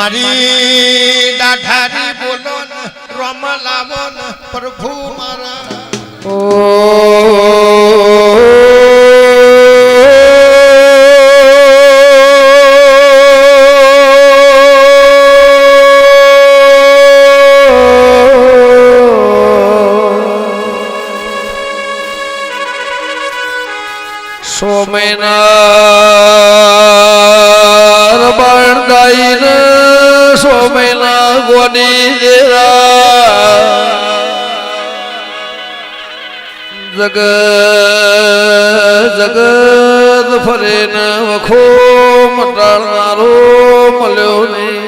મારી દાઢારી બોલો રમ લાવો પ્રભુ જગ જગત ફરે ન વખો મટાળનારો મળ્યો નહીં।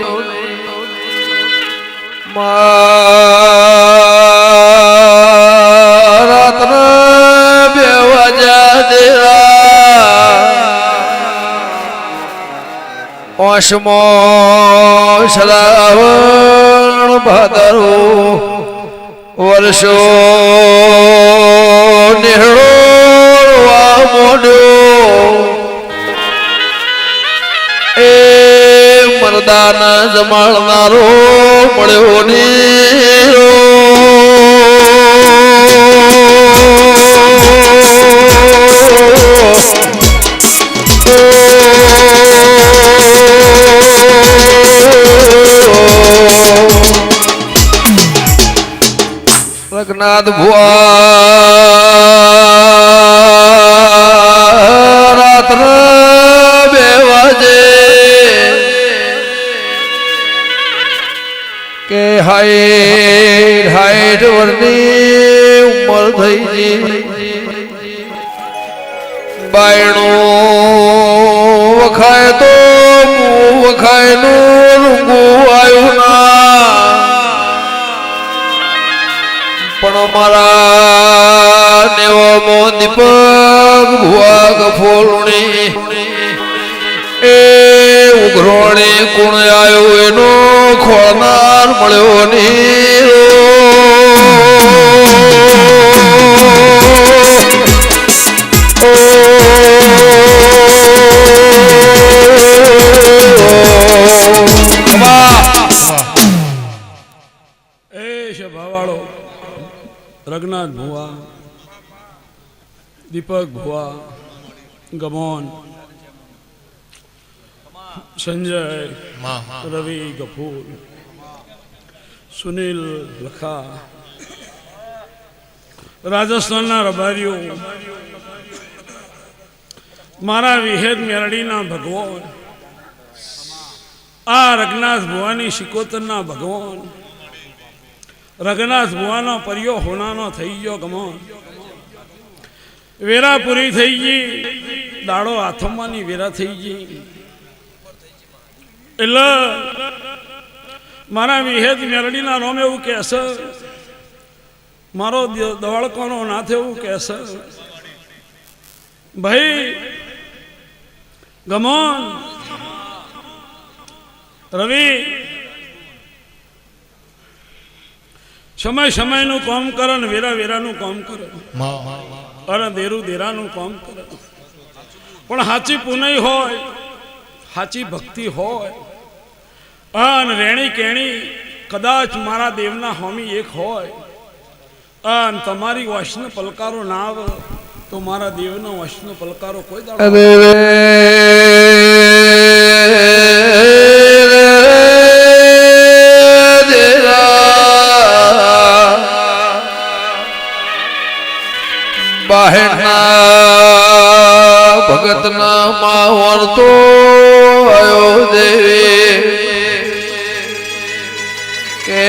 રાત્ર બે વાજા દેરા ઓશમો શ્રાવણ ભાદરો વર્ષો નિહળો મોડ્યો એ મરદાના જમાડનારો મળ્યો નીરો. રઘનાથ ભુવા રાત્ર બે વાજે કે હાઈટ હાઈટ વરની ઉંમર થઈ ગઈ. બાયણો વખાય તો મું મારા નેવમો દીપક ભુવા ગફોરણી એ ઉઘરોણી કુણ આવ્યો એનો ખોળનાર મળ્યો ની રઘનાથ ભુવા, દીપક ભુવા, ગમોન, સંજય, રવિ ગફૂર, સુનિલ લખા, રાજસ્થાનના રબારીઓ, મારા વિહેદ મેરડીના ભગવાન, આ રઘનાથ ભુવાની શિકોતરના ભગવાન રઘનાથ ભુવાનો પરિયો હોનાનો થઈ ગયો ગમો. વેરા પૂરી થઈ ગઈ. દાડો આથમવાની વેરા થઈ ગઈ. એટલે મારા વિહેદ મેરડીના રોમ એવું કહેશે. મારો દવાળકોનો નાથ એવું કહેશે. ભાઈ ગમોન રવિ સમય સમયનું કામ કરો ને વેરા વેરાનું કામ કરો. અરે દેરું દેરાનું કામ કરો. પણ સાચી પુનઈ હોય સાચી ભક્તિ હોય અને રેણી કેણી કદાચ મારા દેવના હોમી એક હોય અને તમારી વશનો પલકારો ના આવે તો મારા દેવનો વશનો પલકારો કોઈ દાડો બહેના ભગતના માવર તો આયો દેવી. કે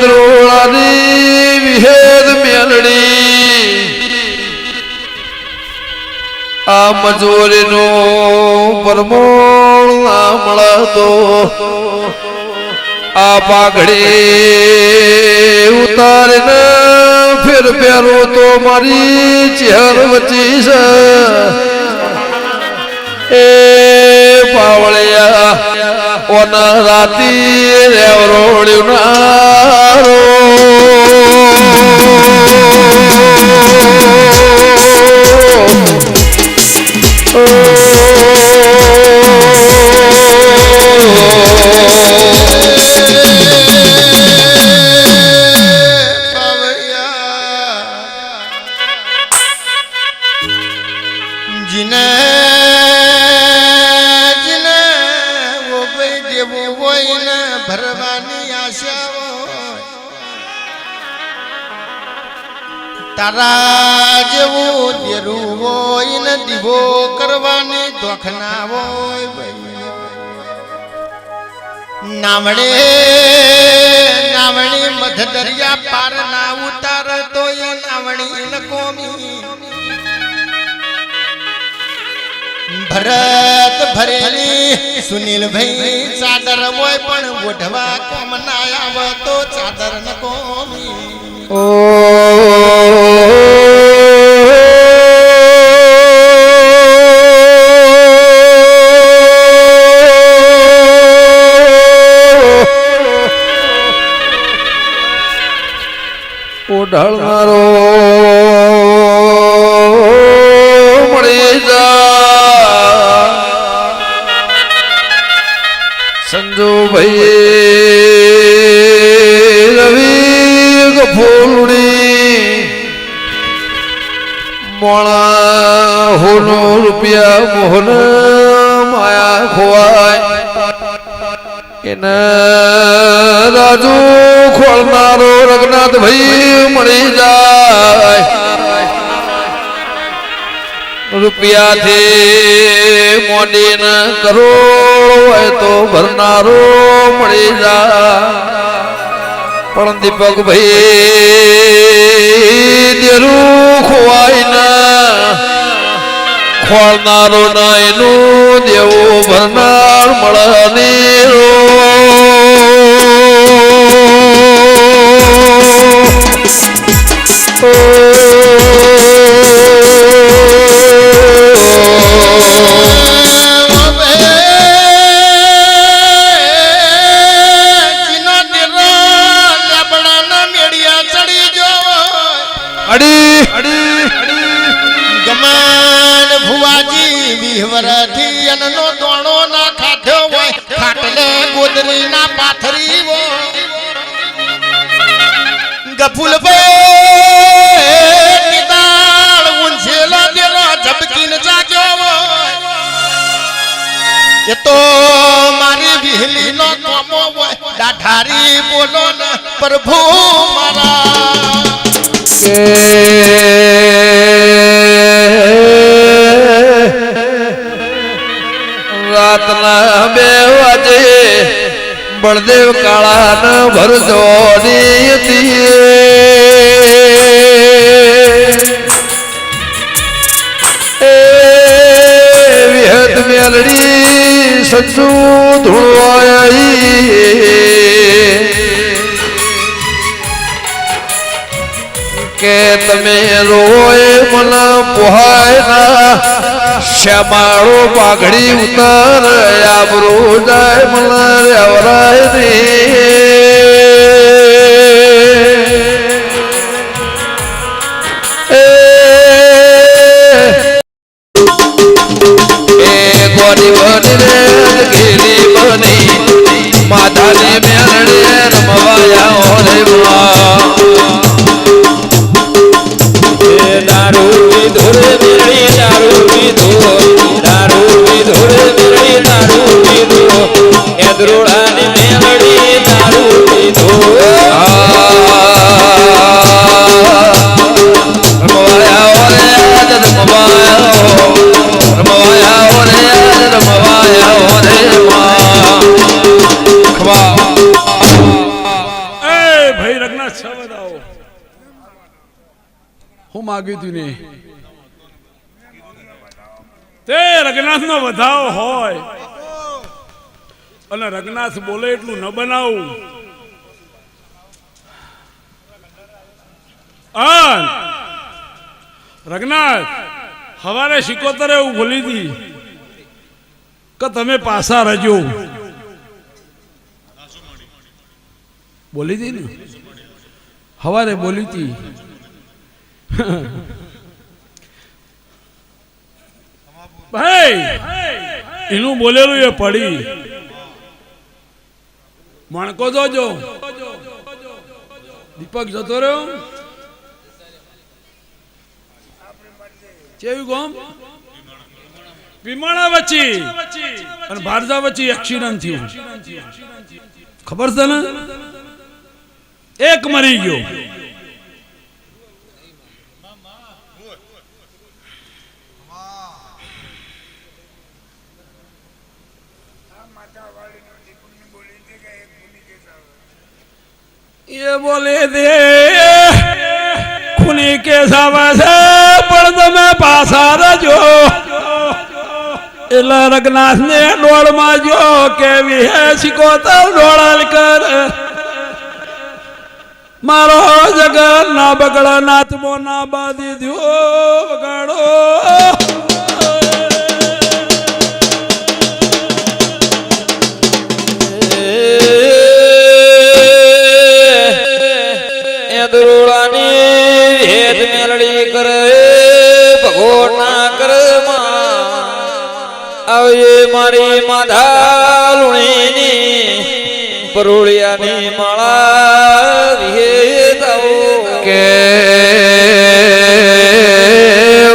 દ્રોણાની વિહેદ મેલડી. આ મજૂરીનો પરમોણ ના મળતો આ પાઘડી ઉતારીને ફેર પહેરું તો મારી ચહેર વચી છે એ પાવળિયા, ઓના રાતી રેવરોડ્યું નારો. Oh તારા જેવો દેરું હોય ને દીવો નાવડે નાવણી મધ દરિયા પાર ના ઉતાર તો એ નાવણી ન કોમી. ભરત ભરેલી સુનિલભાઈ ચાદર હોય પણ ઓઢવા કોમ ના આવે તો ચાદર ન કોમી. ઓ ઓઢાળનારો મળી જા. સંજુભાઈ રવિ ગફોલડી મોણા હોનો રૂપિયા મોહન માયા ખોવાય. એના રાજુ ખોલનારો રઘનાથ ભાઈ મળી જાય. રૂપિયાથી મોડીને કરોડ હોય તો ભરનારો મળી જાય. પણ દીપક ભાઈ દેરું ખોવાય ના ખોળનારો ના દેવું ભરનાર મળની અડી. અડી. ગમાન ભુવાજી વિહવરથી અનનો દોણો ના ખાધ્યો હોય. ખાટલે ગોદરી ના પાથરી હોય. ગફુલ બળદેવ કાળા ભરજો વિહત મેલડી સચુ ધોવાઈ કે તમે રોય મને પોહાય શ્યામાળો પાઘડી ઉતાર આબરો જાય મને રેવરાય ને માગ્યું તું રઘનાથ નો વધાવો હોય. અને રઘનાથ બોલે એટલું ન બનાવું. રઘનાથ, હવારે શિકોતરે એવું બોલી હતી કે તમે પાછા રજો. બોલી હતી ને? હવારે બોલી હતી. ભાઈ, એનું બોલેલું એ પડી. મણકો જોજો. દીપક જતો રહ્યો. કેવી ગોમ? વિમાણા વચ્ચે. અને ભારજા વચ્ચે એક્સિડન્ટ થયું. ખબર છે ને? એક મરી ગયો. એ બોલે દે ખૂની કે આવે પણ તમે પાછા રજો. એટલે રઘનાથ ને ડોળમાં જો કેવી હે શીખોતર ડોળાલ કર. મારો જગન ના બગડ નાથમો ના બાંધી દ્યો બગાડો આવે મારી માધા લુણીની પરોળિયાની માળા વિહેતાઓ કે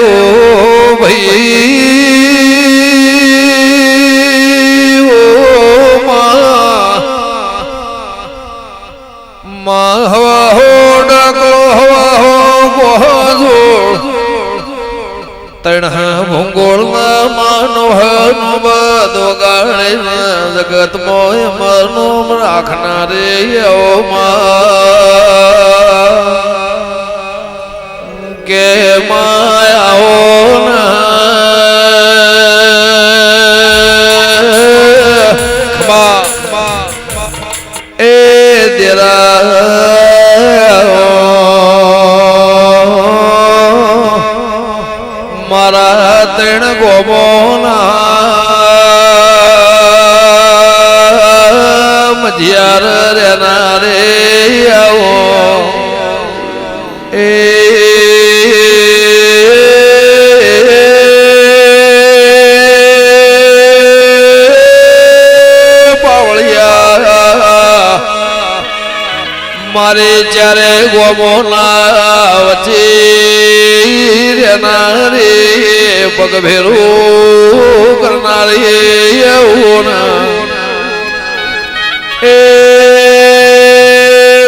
ઓ ભાઈ, ઓ માં હવા હો ડકલો, હવા હો ગોહજોળ તણ ભૂંગોળ માનો હનો બધો ગાણે જગત મોય મરનો રાખનારે ઓ માં. કે માયાઓ મારે જ્યારે ગોમોના વચ્ચે રેના રે પગ ભેરું કરનારી એવું એ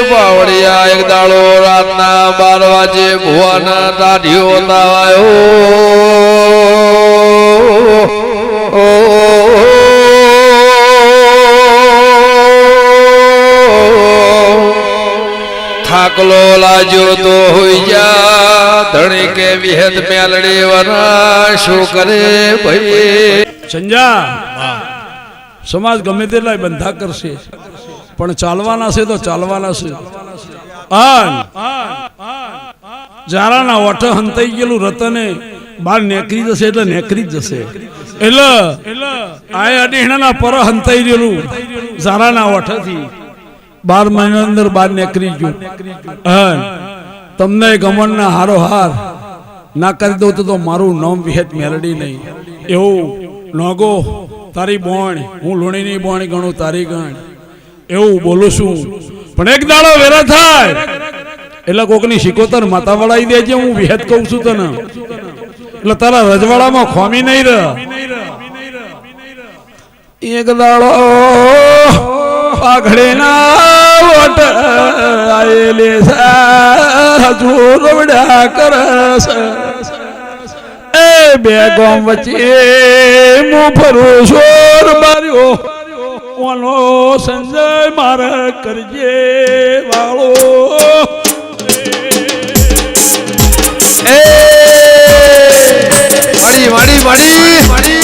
બાવળિયા એક દાડો રાતના બાર વાજે ભુવાના દાઢીઓ તાવાયો. થાકલો લાજો તો હોઈ જા. ધણી કે વિહેત મેલડી વરા શું કરે ભાઈ? સંજા, સમાજ ગમે તેટલા બંધા કરશે, પણ ચાલવાના છે તો ચાલવાના છે. જારાના ઓઠ હંતાઈ ગયેલું રતને બહાર નેકરી જશે એટલે નેકરી જ જશે. એટલે આ અડીણાના પર હંતાઈ ગયેલું જારાના ઓઠથી. બાર મહિના અંદર બહાર નીકળી ગયું. તમને ગમનના હારો હાર. ના કરી દઉં તો મારું નામ વિહેત મેરડી નહીં. એવું નોગો, તારી બોણ, હું લુણીની બોણ ગણું, તારી ગણ. એવું બોલું છું. પણ એક દાડો વેરા થાય. એટલે કોકની શિકોતર માતા વળાઈ દેજે, હું વિહેત કહું છું તને. એટલે તારા રજવાડામાં ખોમી નહીં રહ. એક દાડો પાઘડીના વટ આયેલી હજુ રવડ્યા કરસ બે ગામ વચ્ચે હું ફરું શોર માર્યો. ઓનો સંજય માર કરજે વાળો. એ મળી મળી મળી હું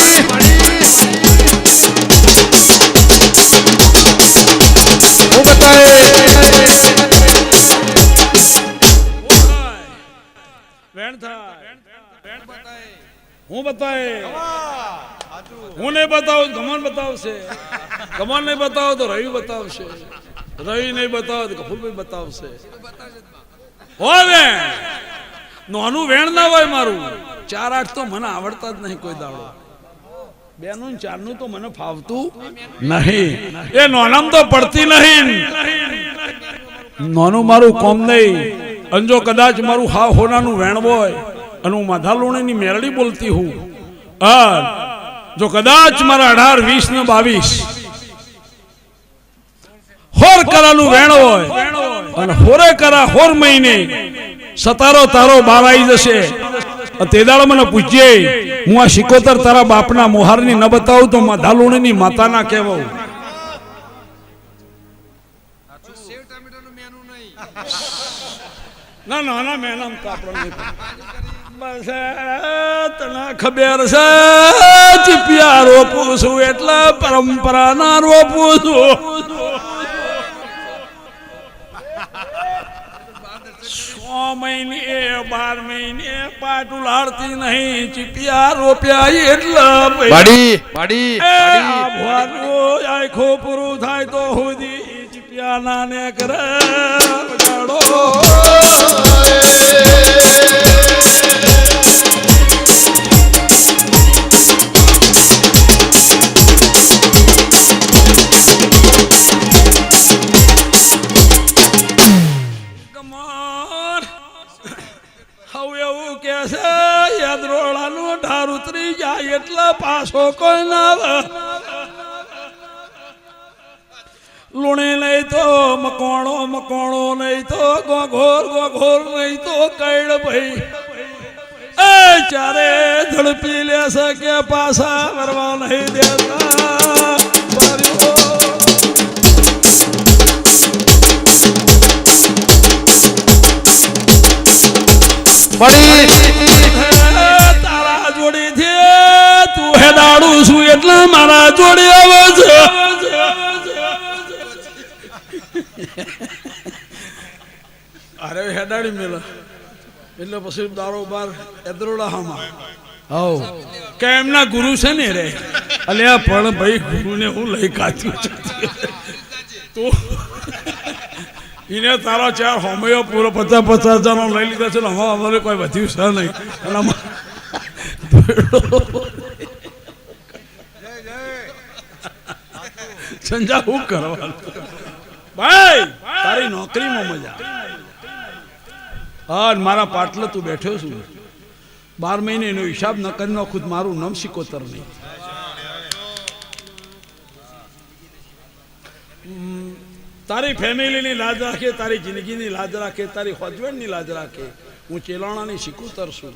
હું બતાવે હું નહીં બતાવું ગમન બતાવશે. ગમન નહીં બતાવો રવિ બતાવશે. રવિ નહીં બતાવો તો બતાવશે. હોય વેણ. નાનું વેણ ના હોય મારું. ચાર આઠ તો મને આવડતા જ નહીં કોઈ દાડો. બેનું ચારનું તો મને ફાવતું નહીં. એ નોનામ તો પડતી નહીં. નોનું મારું કોમ નહીં. અને જો કદાચ મારું હા હોનાનું વેણ હોય અને હું માધા લોણીની મેરડી બોલતી હું અન જો કદાચ મારા અઢાર વીસ ને બાવીસ હોર કરાનું વેણ હોય અને હોરે કરા હોર મહિને સતારો તારો બાર આવી જશે. તે મને પૂછજે, હું આ શિકોતર તારા બાપના મોહારની ન બતાવું તો ધાલુણીની માતાના કહેવાઉં ના ના ના મેનમ તો આપણને. બસ, તને ખબર છે, ચીપિયા રોપું છું પરંપરાના રોપું છું મહિને બાર મહિને પાટું લાડતી નહીં ચીપિયા રોપ્યા એટલે. પાડી પાડી ભવાનું આખો પૂરું થાય તો સુધી ચીપિયા નાને કરે ના લુણી નહીં તો મકોણો મકોણો નહીં તો ગોઘોર ગોઘોર નહીં તો કૈડ ભાઈ. એ ચારે ઝડપી લેશે કે પાછા વરવા નહીં દેતા. પાડી. હેડાડું છું એટલે મારા જોડે આવે છે. અરે હેડાડી મેલા. એટલે પછી દારો બાર એદરોડા હામાં. હવ કે એમના ગુરુ છે ને રે? અલ્યા પણ ભાઈ ગુરુને હું લઈ કાચ્યું છે તો એને તારા ચાર હોમયો પૂરો પચાસ પચાસ હજારનો લઈ લીધા છે ને હવે અમારે કોઈ વધ્યું છે નહીં. અને સંજા હું કરવાનું? ભાઈ! તારી નોકરીમાં મજા હા મારા પાટલે તું બેઠો છું. બાર મહિને એનો હિસાબ ન કરી નાખું મારું નામ સિકોતર નહીં. તારી ફેમિલીની લાજ રાખે તારી જિંદગીની લાજ રાખે તારી હસબન્ડની લાજ રાખે. હું ચેલાણાની સિકોતર છું.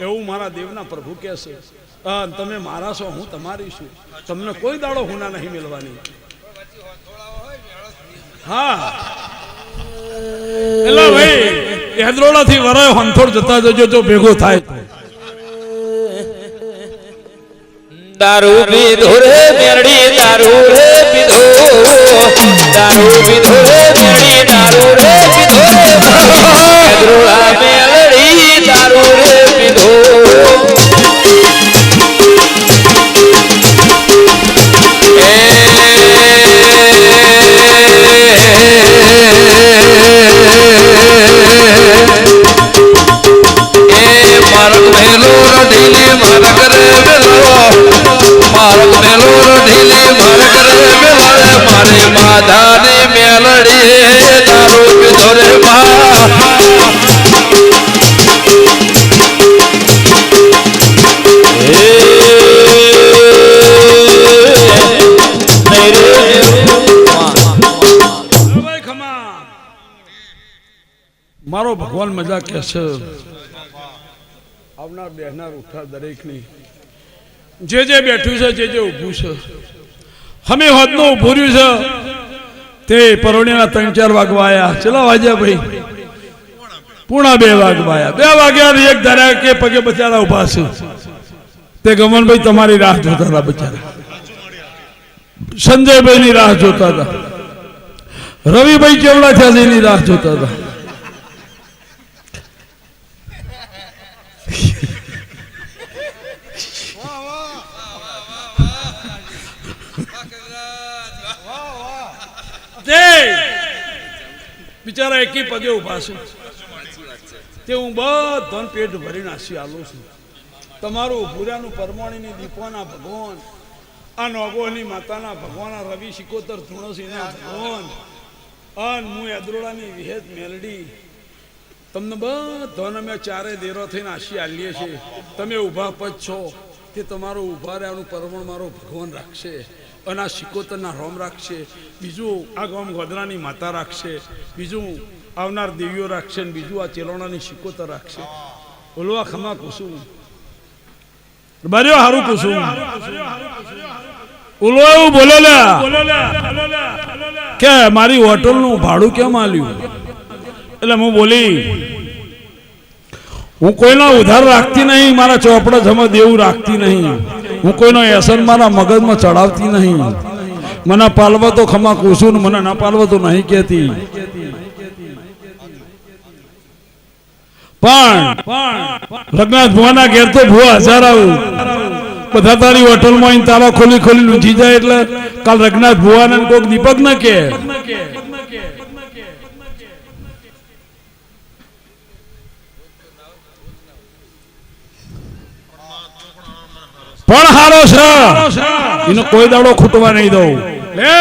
એવું મારા દેવના પ્રભુ કહે છે. હા, અને તમે મારા છો હું તમારી છું. તમને કોઈ દાડો હુના નહીં મેળવાની. હા. એલા ભાઈ હેદરોડા થી વરાય હંથોડ જતા જજો જો ભેગો થાય તો. દારૂ પીધો રે મેરડી દારૂ રે પીધો દારૂ પીધો મારી મેલડી રે હવે મારો ભગવાન મજા કે છે, આવનાર બેહનાર ઉઠા દરેકની. જે જે બેઠું છે, જે જે ઊભું છે. અમે હોદનું ઊભું રહ્યું છે. તે પરોણીના ત્રણ ચાર વાગવાયા ચલા વાગ્યા ભાઈ? પૂણા બે વાગવાયા બે વાગ્યા એક ધાર્યા કે પગે બચારા ઊભા છે. તે ગમનભાઈ તમારી રાહ જોતા હતા બચારા. સંજયભાઈ ની રાહ જોતા હતા રવિભાઈ કેવડા થયા રાહ જોતા હતા તે બિચારા એકી પગે ઊભા છે. તે હું બધાને પેટ ભરીને આસી આલું છું. તમારું ભૂરાનું પરમાણીની દીપોના ભગવાન, આ નોગોની માતાના ભગવાન રવિ શિકોતર ધૂણોસીના ભગવાન અન હું એદરોડાની વિહેત મેલડી. તમને બધાને અમે ચારે દેરો થઈને આશી આલીએ છીએ. તમે ઊભા પદ છો. કે તમારો ઊભા રહેવાનું પરમણ મારો ભગવાન રાખશે. અને આ શિકોતરના રોમ રાખશે બીજું આ ગામ ગોધરાની માતા રાખશે બીજું આવનાર દેવીઓ રાખશે ને બીજું આ ચેલોણાની શિકોતર રાખશે. ઓલવા ખમા કુસુમ બર્યો હારું કુસુમ ઓલો એવું બોલો કે મારી હોટલનું ભાડું કેમ આલ્યું? એટલે હું બોલી હું કોઈના ઉધાર રાખતી નહીં મારા ચોપડા જમા દેવું રાખતી નહીં. હું કોઈનો એસન મારા મગજમાં ચડાવતી નહીં. મને પાલવો તો ખમા કુસું ને મને ના પાલવો તો નહીં કહેતી. પણ રઘનાથ ભુવાના ઘેર તો ભુવા હજાર આવું. બધા તારી હોટલમાં તાળા ખોલી ખોલી લૂંટી જાય એટલે કાલ રઘનાથ ભુવાના કોક દીપક ન કે પણ હારો છે. એનો કોઈ દાડો ખૂટવા નહીં દઉં. લે.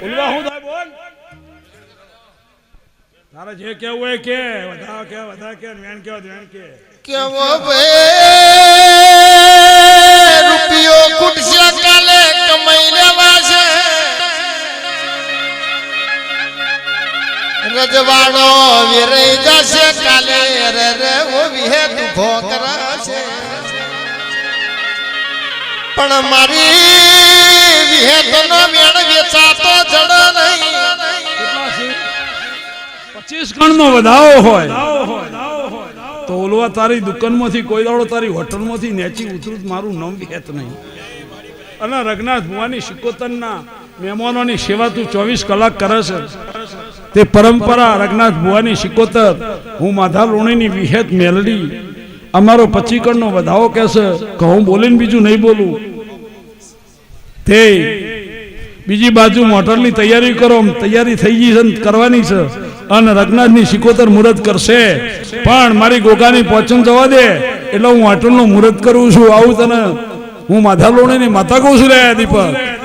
બોલવા હું થાય બોલ. તારે જે કેવું હોય કે. વધારે કે વધારે કે વેણ કે વેણ કે. કેવો ભે રૂપિયો ખૂટશે કાલે કમાઈ લેવા છે. રજવાડો વિરઈ જશે કાલે. રે રે ઓ વિહે તું કરાશે પણ મારી વિહેતનો મેળ વેચાતો જડ નહીં. પચીસ ગણનો વધાવો હોય, તો ઓલવા તારી દુકાનમાંથી કોઈ દાડો તારી હોટલમાંથી નેચી ઉતરું મારું નામ વિહેત નહીં. અને રઘનાથ ભુવાની શિકોતરના મહેમાનોની સેવા તું ચોવીસ કલાક કરે છે. તે પરંપરા રઘનાથ ભુવાની શિકોતર, હું માધા લોણીની વિહેત મેલડી. અમારો પચીકણનો વધાવો કહેશે કે બોલીને બીજું નહીં બોલું. તે બીજી બાજુ મોટરની તૈયારી કરો, તૈયારી થઈ ગઈ છે, કરવાની છે. અને રઘનાથની શિકોતર મુહૂર્ત કરશે. પણ મારી ગોગાની પોચન જવા દે, એટલે હું હોટલનું મુહૂર્ત કરું છું. આવું તને હું માધા લોણીની માતા કહું છું રે, દીપક.